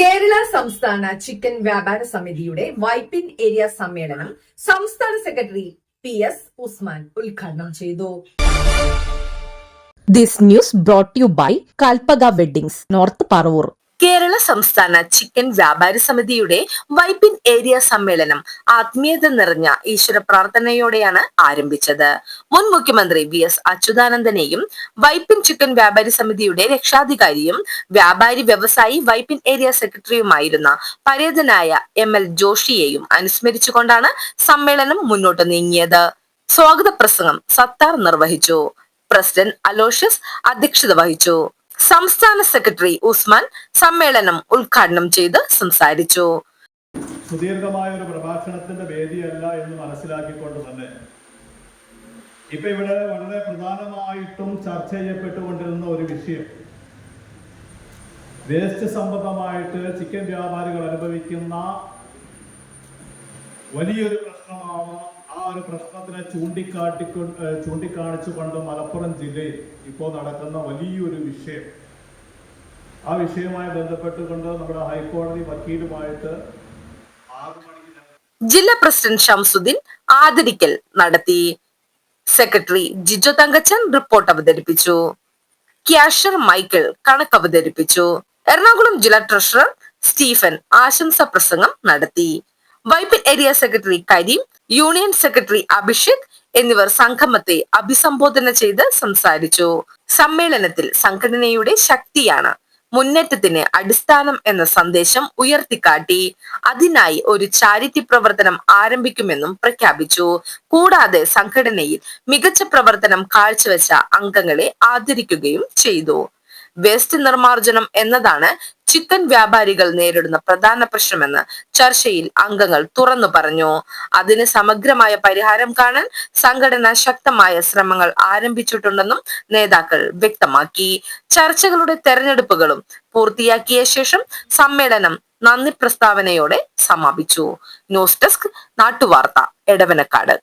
കേരള സംസ്ഥാന ചിക്കൻ വ്യാപാര സമിതിയുടെ വൈപ്പിൻ ഏരിയ സമ്മേളനം സംസ്ഥാന സെക്രട്ടറി പി എസ് ഉസ്മാൻ ഉദ്ഘാടനം ചെയ്തു this news brought you by Kalpaka Kalpaga north Parvur. Kerala സംസ്ഥാന ചിക്കൻ വ്യാപാര സമിതിയുടെ വൈപ്പിൻ ഏരിയ സമ്മേളനം ആത്മീയത നിറഞ്ഞ ഈശ്വര പ്രാർത്ഥനയോടെയാണ് ആരംഭിച്ചത്. മുൻ മുഖ്യമന്ത്രി വി എസ് അച്യുതാനന്ദനെയും വൈപ്പിൻ ചിക്കൻ വ്യാപാരി സമിതിയുടെ രക്ഷാധികാരിയും വ്യാപാരി വ്യവസായി വൈപ്പിൻ ഏരിയ സെക്രട്ടറിയുമായിരുന്ന പരേതനായ എം എൽ ജോഷിയെയും അനുസ്മരിച്ചുകൊണ്ടാണ് സമ്മേളനം മുന്നോട്ട് നീങ്ങിയത്. സ്വാഗത പ്രസംഗം സത്താർ നിർവഹിച്ചു. പ്രസിഡന്റ് അലോഷ്യസ് അധ്യക്ഷത വഹിച്ചു. സംസ്ഥാന സെക്രട്ടറി ഉസ്മാൻ സമ്മേളനം ഉദ്ഘാടനം ചെയ്ത് സംസാരിച്ചു. സുദീർഘമായ ഒരു പ്രഭാഷണത്തിന്റെ വേദിയല്ല എന്ന് മനസ്സിലാക്കിക്കൊണ്ട് തന്നെ ഇപ്പൊ ഇവിടെ വളരെ പ്രധാനമായിട്ടും ചർച്ച ചെയ്യപ്പെട്ടുകൊണ്ടിരുന്ന ഒരു വിഷയം. വേസ്റ്റ് സംബന്ധമായിട്ട് ചിക്കൻ വ്യാപാരികൾ അനുഭവിക്കുന്ന വലിയൊരു പ്രശ്നമാണ് ആ ഒരു പ്രശ്നത്തിനെ ചൂണ്ടിക്കാണിച്ചു ചൂണ്ടിക്കാണിച്ചുകൊണ്ട് മലപ്പുറം ജില്ലയിൽ ഇപ്പോൾ നടക്കുന്ന വലിയൊരു വിഷയം. ആ വിഷയവുമായി ബന്ധപ്പെട്ടുകൊണ്ട് നമ്മുടെ ഹൈക്കോടതി വക്കീലുമായിട്ട് ജില്ലാ പ്രസിഡന്റ് ഷംസുദ്ദീൻ ആദരിക്കൽ നടത്തി. സെക്രട്ടറി ജിജോ തങ്കച്ചൻ റിപ്പോർട്ട് അവതരിപ്പിച്ചു. ക്യാഷർ മൈക്കിൾ കണക്ക് അവതരിപ്പിച്ചു. എറണാകുളം ജില്ലാ ട്രഷറർ സ്റ്റീഫൻ ആശംസ പ്രസംഗം നടത്തി. Vypin area secretary Kareem union secretary Abhishek എന്നിവർ സംഗമത്തെ അഭിസംബോധന ചെയ്ത് സംസാരിച്ചു. സമ്മേളനത്തിൽ സംഘടനയുടെ ശക്തിയാണ് മുന്നേറ്റത്തിന് അടിസ്ഥാനം എന്ന സന്ദേശം ഉയർത്തിക്കാട്ടി. അതിനായി ഒരു ചാരിറ്റി പ്രവർത്തനം ആരംഭിക്കുമെന്നും പ്രഖ്യാപിച്ചു. കൂടാതെ സംഘടനയിൽ മികച്ച പ്രവർത്തനം കാഴ്ചവെച്ച അംഗങ്ങളെ ആദരിക്കുകയും ചെയ്തു. വേസ്റ്റ് നിർമാർജനം എന്നതാണ് ചിക്കൻ വ്യാപാരികൾ നേരിടുന്ന പ്രധാന പ്രശ്നമെന്ന് ചർച്ചയിൽ അംഗങ്ങൾ തുറന്നു പറഞ്ഞു. അതിന് സമഗ്രമായ പരിഹാരം കാണാൻ സംഘടന ശക്തമായ ശ്രമങ്ങൾ ആരംഭിച്ചിട്ടുണ്ടെന്നും നേതാക്കൾ വ്യക്തമാക്കി. ചർച്ചകളുടെ തെരഞ്ഞെടുപ്പുകളും പൂർത്തിയാക്കിയ ശേഷം സമ്മേളനം നന്ദി പ്രസ്താവനയോടെ സമാപിച്ചു. ന്യൂസ് ഡെസ്ക് നാട്ടുവാർത്ത എടവനക്കാട്.